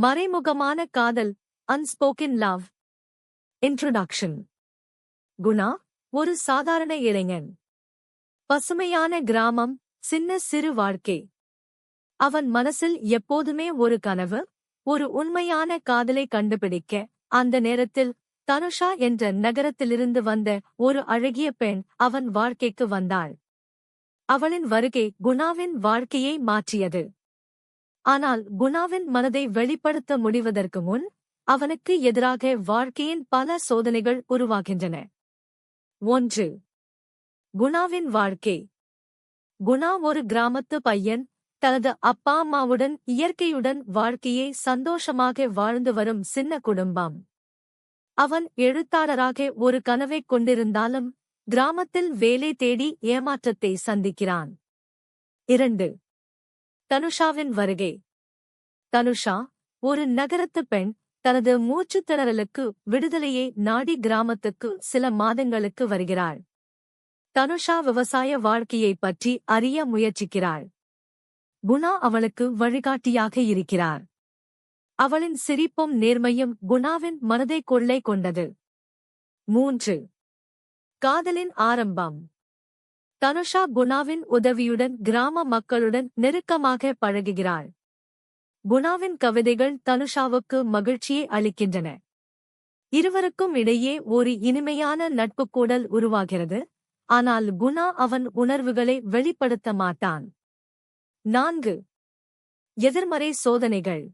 மறைமுகமான காதல் unspoken love introduction Guna ஒரு சாதாரண இளைஞன். பசுமையான கிராமம் சின்ன சிறு வாழ்க்கை. அவன் மனசில் எப்போதுமே ஒரு கனவு ஒரு உண்மையான காதலை கண்டுபிடிக்க. அந்த நேரத்தில் தனுஷா என்ற நகரத்திலிருந்து வந்த ஒரு அழகிய பெண் அவன் வாழ்க்கைக்கு வந்தாள். அவளின் வருகை குணாவின் வாழ்க்கையை மாற்றியது. ஆனால் குணாவின் மனதை வெளிப்படுத்த முடிவதற்கு முன் அவனுக்கு எதிராக வாழ்க்கையின் பல சோதனைகள் உருவாகின்றன. ஒன்று. குணாவின் வாழ்க்கை. குணா ஒரு கிராமத்து பையன் தனது அப்பா அம்மாவுடன் இயற்கையுடன் வாழ்க்கையை சந்தோஷமாக வாழ்ந்து வரும் சின்ன குடும்பம். அவன் எழுத்தாளராக ஒரு கனவைக் கொண்டிருந்தாலும் கிராமத்தில் வேலை தேடி ஏமாற்றத்தை சந்திக்கிறான். இரண்டு. தனுஷாவின் வருகை. தனுஷா ஒரு நகரத்து பெண் தனது மூச்சுத் திணறலுக்கு விடுதலையை நாடி கிராமத்துக்கு சில மாதங்களுக்கு வருகிறாள். தனுஷா விவசாய வாழ்க்கையைப் பற்றி அறிய முயற்சிக்கிறாள். குணா அவளுக்கு வழிகாட்டியாக இருக்கிறார். அவளின் சிரிப்பும் நேர்மையும் குணாவின் மனதை கொள்ளை கொண்டது. மூன்று. காதலின் ஆரம்பம். தனுஷா குணாவின் உதவியுடன் கிராம மக்களுடன் நெருக்கமாக பழகுகிறாள். குணாவின் கவிதைகள் தனுஷாவுக்கு மகிழ்ச்சியை அளிக்கின்றன. இருவருக்கும் இடையே ஒரு இனிமையான நட்புக்கூடல் உருவாகிறது. ஆனால் குணா அவன் உணர்வுகளை வெளிப்படுத்த மாட்டான். நான்கு. எதிர்மறை சோதனைகள்.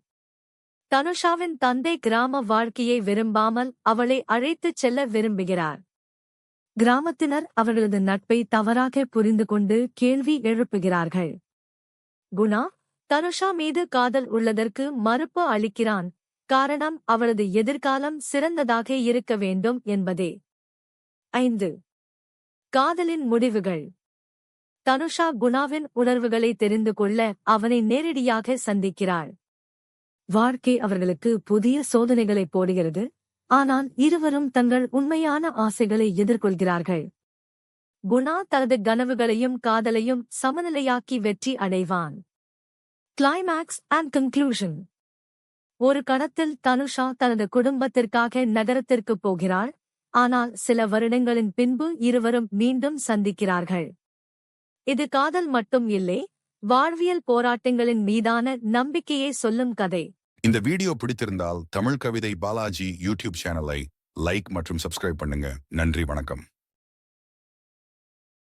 தனுஷாவின் தந்தை கிராம வாழ்க்கையை விரும்பாமல் அவளை அழைத்துச் செல்ல விரும்புகிறார். கிராமத்தினர் அவர்களது நட்பை தவறாக புரிந்து கொண்டு கேள்வி எழுப்புகிறார்கள். குணா தனுஷா மீது காதல் உள்ளதற்கு மறுப்பு அளிக்கிறான். காரணம் அவளது எதிர்காலம் சிறந்ததாக இருக்க வேண்டும் என்பதே. ஐந்து. காதலின் முடிவுகள். தனுஷா குணாவின் உணர்வுகளை தெரிந்து கொள்ள அவனை நேரடியாக சந்திக்கிறாள். வாழ்க்கை அவர்களுக்கு புதிய சோதனைகளை போடுகிறது. ஆனால் இருவரும் தங்கள் உண்மையான ஆசைகளை எதிர்கொள்கிறார்கள். குணா தனது கனவுகளையும் காதலையும் சமநிலையாக்கி வெற்றி அடைவான். கிளைமேக்ஸ் அண்ட் கன்க்ளூஷன் ஒரு கணத்தில் தனுஷா தனது குடும்பத்திற்காக நகரத்திற்கு போகிறாள். ஆனால் சில வருடங்களின் பின்பு இருவரும் மீண்டும் சந்திக்கிறார்கள். இது காதல் மட்டும் இல்லை வாழ்வியல் போராட்டங்களின் மீதான நம்பிக்கையை சொல்லும் கதை. இந்த வீடியோ பிடித்திருந்தால் தமிழ் கவிதை பாலாஜி யூடியூப் சேனலை லைக் மற்றும் சப்ஸ்கிரைப் பண்ணுங்க. நன்றி வணக்கம்.